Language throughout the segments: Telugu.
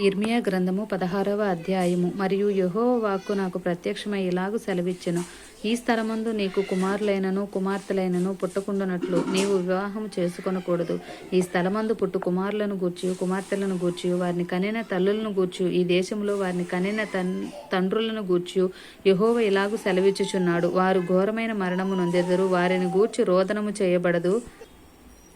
ఇర్మియా గ్రంథము పదహారవ అధ్యాయము. మరియు యహో వాక్కు నాకు ప్రత్యక్షమై ఇలాగు సెలవిచ్చెను. ఈ స్థలమందు నీకు కుమారులైనను కుమార్తెలైనను పుట్టకుండానట్లు నీవు వివాహం చేసుకొనకూడదు. ఈ స్థలమందు పుట్టు కుమారులను గూర్చి కుమార్తెలను గూర్చి వారిని కనిన తల్లులను గూర్చి ఈ దేశంలో వారిని కనిన తన్ తండ్రులను గూర్చి యహోవ ఇలాగు సెలవిచ్చుచున్నాడు. వారు ఘోరమైన మరణము నొందెదరు వారిని గూర్చి రోదనము చేయబడదు.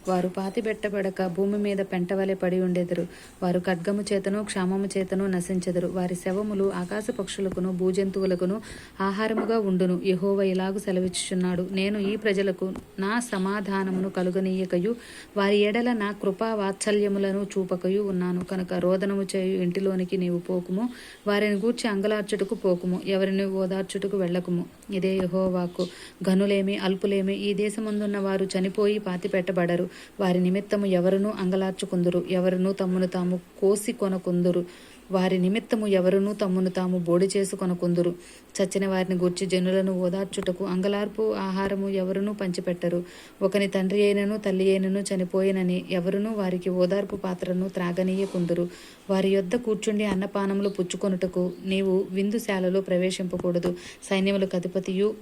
వారు పాతిబెట్టబడక భూమి మీద పెంటవలె పడి ఉండెదరు. వారు ఖడ్గము చేతను క్షామము చేతను నశించెదరు. వారి శవములు ఆకాశ పక్షులకును భూజంతువులకును ఆహారముగా ఉండును. యహోవ ఇలాగు సెలవిచ్చుచున్నాడు. నేను ఈ ప్రజలకు నా సమాధానమును కలుగనీయకయు వారి ఎడల నా కృపా వాత్సల్యములను చూపకయు ఉన్నాను. కనుక రోదనము చేయు ఇంటిలోనికి నీవు పోకుము వారిని గూర్చి అంగలార్చుటకు పోకుము ఎవరిని ఓదార్చుటకు వెళ్ళకుము. ఇదే యహోవాకు ఘనులేమి అల్పులేమి ఈ దేశమందున్న వారు చనిపోయి పాతి పెట్టబడరు. వారి నిమిత్తము ఎవరునూ అంగలార్చుకుందురు. ఎవరునూ తమ్మును తాము కోసి కొనకుందురు. వారి నిమిత్తము ఎవరునూ తమ్మును తాము బోడి చేసుకొనకుందురు చచ్చిన వారిని గూర్చి జనులను ఓదార్చుటకు అంగలార్పు ఆహారము ఎవరునూ పంచిపెట్టరు. ఒకని తండ్రి అయినను తల్లి అయినను చనిపోయినని ఎవరునూ వారికి ఓదార్పు పాత్రను త్రాగనీయకుందురు వారి యొద్ద కూర్చుండి అన్నపానములు పుచ్చుకొనుటకు నీవు విందుశాలలో ప్రవేశింపకూడదు. సైన్యములకు అధిపతియు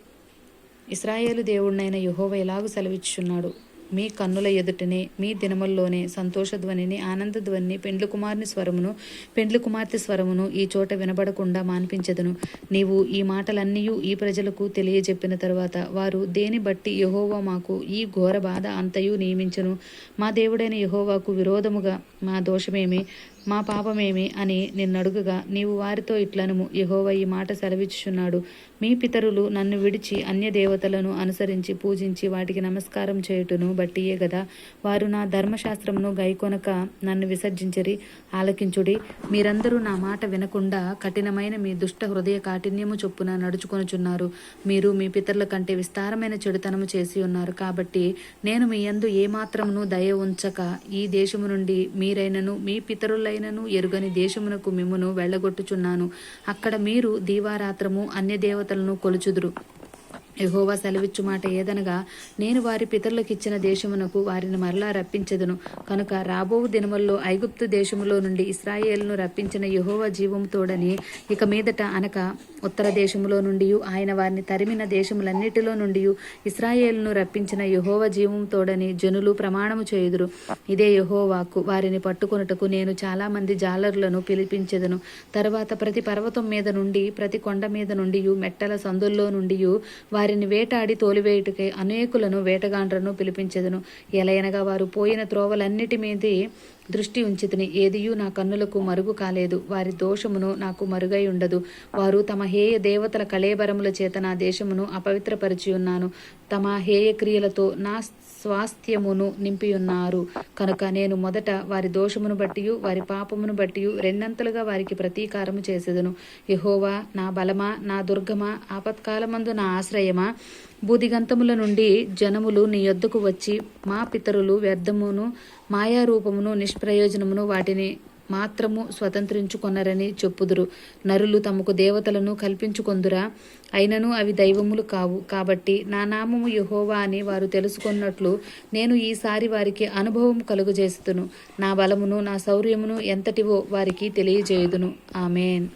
ఇస్రాయేలు దేవుడినైన యెహోవా ఎలాగు సెలవిచ్చున్నాడు మీ కన్నుల ఎదుటనే మీ దినముల్లోనే సంతోషధ్వనిని ఆనందధ్వనిని పెండ్లి కుమారుని స్వరమును పెండ్లు కుమార్తె స్వరమును ఈ చోట వినబడకుండా మాన్పించదును. నీవు ఈ మాటలన్నీ ఈ ప్రజలకు తెలియజెప్పిన తరువాత వారు దేని బట్టి యహోవా మాకు ఈ ఘోర బాధ అంతయు నియమించను? మా దేవుడైన యహోవాకు విరోధముగా మా దోషమేమి? మా పాపమేమి అని నిన్నడుగుగా నీవు వారితో ఇట్లనుము యహోవ ఈ మాట సెలవిచ్చుచున్నాడు. మీ పితరులు నన్ను విడిచి అన్య దేవతలను అనుసరించి పూజించి వాటికి నమస్కారం చేయుటను బట్టియే గదా. వారు నా ధర్మశాస్త్రమును గైకొనక నన్ను విసర్జించరి ఆలకించుడి. మీరందరూ నా మాట వినకుండా కఠినమైన మీ దుష్ట హృదయ కాఠిన్యము చొప్పున నడుచుకొనుచున్నారు. మీరు మీ పితరుల కంటే విస్తారమైన చెడుతనము చేసి ఉన్నారు కాబట్టి నేను మీ యందు ఏమాత్రమును దయ ఉంచక ఈ దేశము నుండి మీరైనను మీ పితరుల పితరులైనను ఎరుగని దేశమునకు మిమ్మును వెళ్ళగొట్టుచున్నాను. అక్కడ మీరు దీవారాత్రము అన్య దేవతలను కొలుచుదురు. యహోవా సెలవిచ్చు మాట ఏదనగా నేను వారి పితరులకు ఇచ్చిన దేశమునకు వారిని మరలా రప్పించెదను. కనుక రాబో దినముల్లో ఐగుప్తు దేశములో నుండి ఇస్రాయేల్ను రప్పించిన యహోవా జీవంతోడని ఇక మీదట అనక ఉత్తర దేశములో నుండి ఆయన వారిని తరిమిన దేశములన్నిటిలో నుండి ఇస్రాయేల్ను రప్పించిన యెహోవా జీవము తోడని జనులు ప్రమాణము చేయుదురు. ఇదే యహోవాకు వారిని పట్టుకొనుటకు నేను చాలా మంది జాలరులను పిలిపించెదను. తర్వాత ప్రతి పర్వతం మీద నుండి ప్రతి కొండ మీద నుండి మెట్టల సందుల్లో నుండి వారి వారిని వేటాడి తోలివేయుటకై అనేకులను వేటగాండ్రను పిలిపించెదను. ఎలయనగా వారు పోయిన త్రోవలన్నిటి మీది దృష్టి ఉంచితిని. ఏదియూ నా కన్నులకు మరుగు కాలేదు. వారి దోషమును నాకు మరుగై ఉండదు. వారు తమ హేయ దేవతల కళేబరముల చేత నా దేశమును అపవిత్రపరిచి ఉన్నాను తమ హేయ క్రియలతో నా స్వాస్థ్యమును నింపియున్నారు. కనుక నేను మొదట వారి దోషమును బట్టి వారి పాపమును బట్టి రెండంతలుగా వారికి ప్రతీకారము చేసేదను. యహోవా నా బలమా నా దుర్గమా ఆపత్కాలమందు నా ఆశ్రయమా? బూదిగంతముల నుండి జనములు నీ యొద్దకు వచ్చి మా పితరులు వ్యర్థమును మాయారూపమును నిష్ప్రయోజనమును వాటిని మాత్రము స్వతంత్రించుకొనరని చెప్పుదురు. నరులు తమకు దేవతలను కల్పించుకొందురా. అయినను అవి దైవములు కావు. కాబట్టి నా నామము యహోవా అని వారు తెలుసుకున్నట్లు నేను ఈసారి వారికి అనుభవం కలుగజేస్తును నా బలమును నా శౌర్యమును ఎంతటివో వారికి తెలియజేయుదును. ఆమెన్.